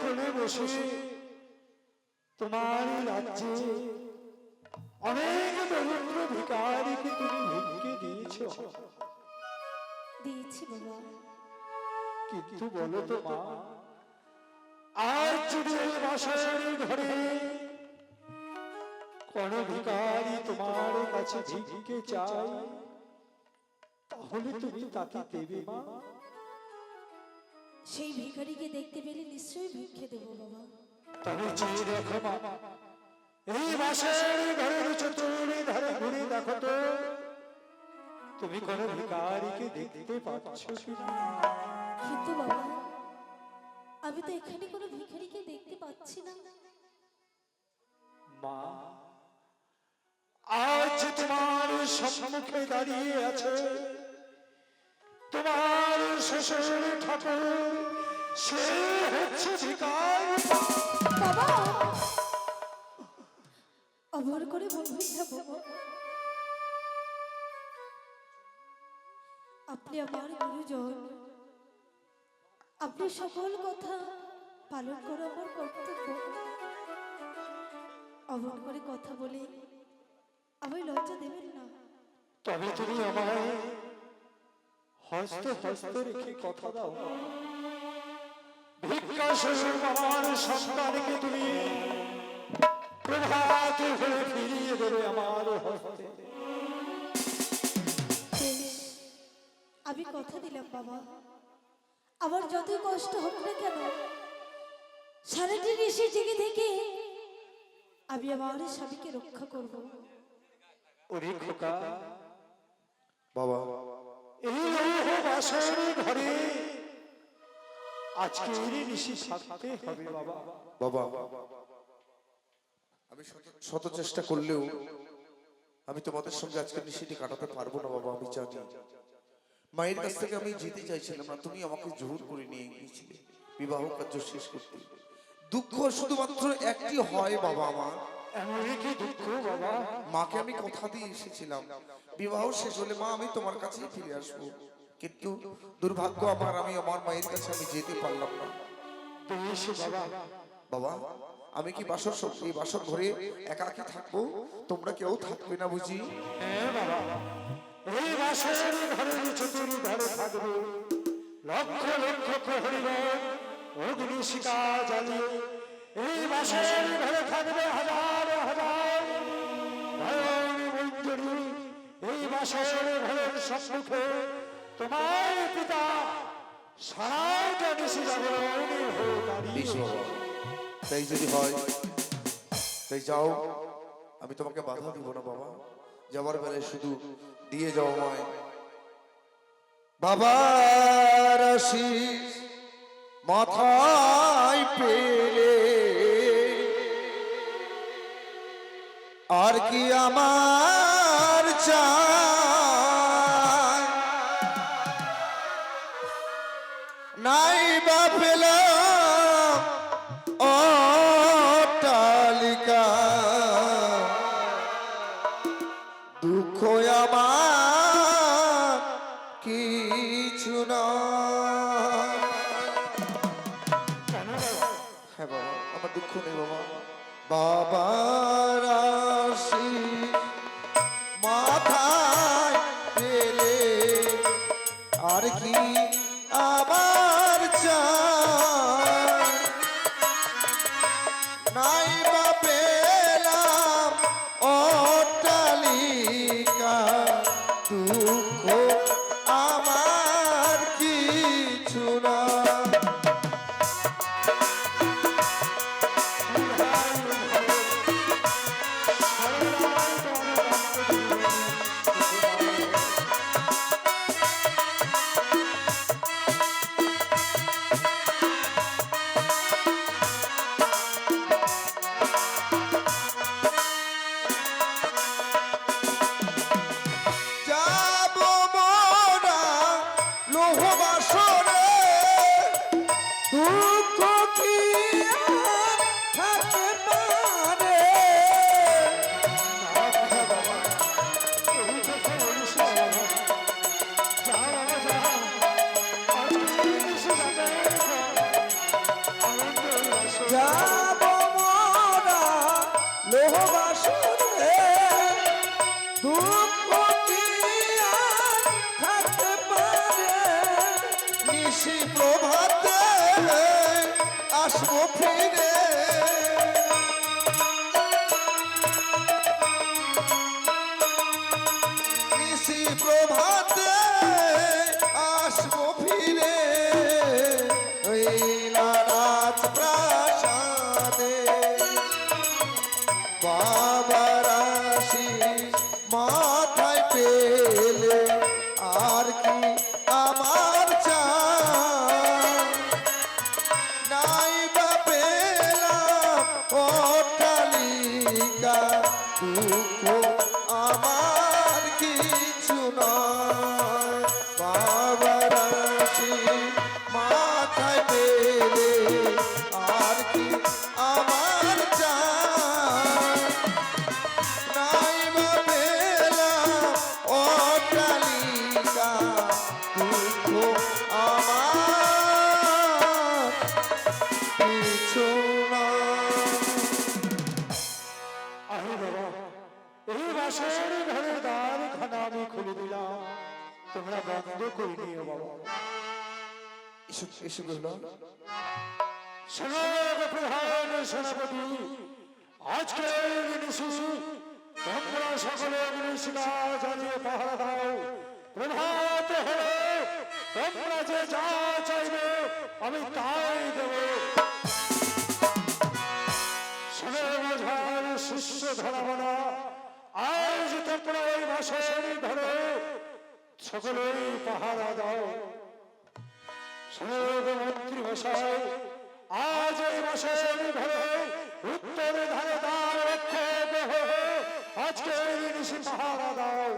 কোলে বসে তোমার রাজ্যে অনেক দরিদ্র ভিকারিকে তুমি ভিক্ষে দিয়েছ। দিয়েছি বাবা। কিন্তু বলো তো মা আর যদি এই বাসার ঘরে কোন ভিকারি তোমার কাছে ভিক্ষে চাই তাহলে তুমি তাকে দেবে মা। সেই ভিখারিকে দেখতে পেলে নিশ্চয়ই ভিক্ষে দেবো বাবা। তবে চেয়ে দেখো মা এই বাসের ঘরের চতুর্দি ধারে ঘুরে দেখো তো তুমি কোন ভিকারিকে দেখতে পাচ্ছ কিনা? কিন্তু বাবা আমি তো এখানে কোনো ভিখারিকে দেখতে পাচ্ছি না। মা আজ তোমার সম্মুখে দাঁড়িয়ে আছে। শ্বশুর ঠাকুর সে হচ্ছে ভিকারি বাবা! অমর করে বলবেন না বাবা। আপনি আমার গুরুজন। আপনি সকল কথা পালন করা আমার কর্তব্য। অমর করে কথা বলে। আমায় লজ্জা দেবেন না। তবে তুমি আমায় হস্ত হস্ত রেখে কথা দাও? ভিক্ষা শ্বশুর আমার সন্তানকে তুমি প্রভাত হয়ে ফিরিয়ে দেবে আমার হস্তে। আমি কথা দিলাম বাবা। আমার যত কষ্ট হোক না কেন সারাটি ঋষি জেগে থেকে আমি আমার স্বামীকে রক্ষা করব। ওরে খোকা। বাবা আমি শত চেষ্টা করলেও আমি তোমাদের সঙ্গে আজকে নিশিটি কাটাতে পারব না বাবা, আমি জানি। মায়ের কাছ থেকে আমি যেতে চাইছিলাম না, তুমি আমাকে জোর করে নিয়ে গিয়েছিলে। বিবাহ কার্য শেষ করতে। দুঃখ শুধুমাত্র একটি হয় বাবা আমার। মাকে আমি কথা দিয়ে এসেছিলাম। বিবাহ শেষ হলে মা, আমি তোমার কাছেই ফিরে আসব। কিন্তু দুর্ভাগ্য আমার, আমি আমার মায়ের কাছে আমি যেতে পারলাম না। বাবা। আমি কি বাসর এই বাসর ঘরে একা একা থাকব? তোমরা কেউ থাকবে না বুঝি? হ্যাঁ এই ঘরে থাকবে। লক্ষ লক্ষ ঘরে থাকবে হাজার এই ঘরের সম্মুখে তোমার পিতা সারাটা নিশি জাগরণে হয়ে দাঁড়িয়ে তাই যদি হয় তাই যাও আমি তোমাকে বাধা দিব না বাবা। যাবার বেলায় শুধু দিয়ে যাও আমায়। বাবার আশিস মাথায় পেলে আর কি আমার চাই? বা পেলাম। অট্টালিকা। দুঃখ আমার কিছু না হ্যাঁ বাবা, আমার দুঃখ নেই বাবা। বাবার আশিস মাথায় পেলে আর কি আবার প্রভাতে আসব ফিরে। প্রভাতে আসব ফিরে। রাজ প্রাসাদে বাবার দুঃখ সেনাপতি আজকে তোমরা সকলে পাহারা দাও। প্রভাত হলে তোমরা যে যা চাইবে, আমি তাই দেব। শিষ্য ধরাবো না আজ তোমরা এই বাসের ধরে দাও মন্ত্রী মশাই আজ এই মাসের ঘরে উত্তর ধারে দাও রক্ষক হয়ে আজকে নিশি পাহারা দাও।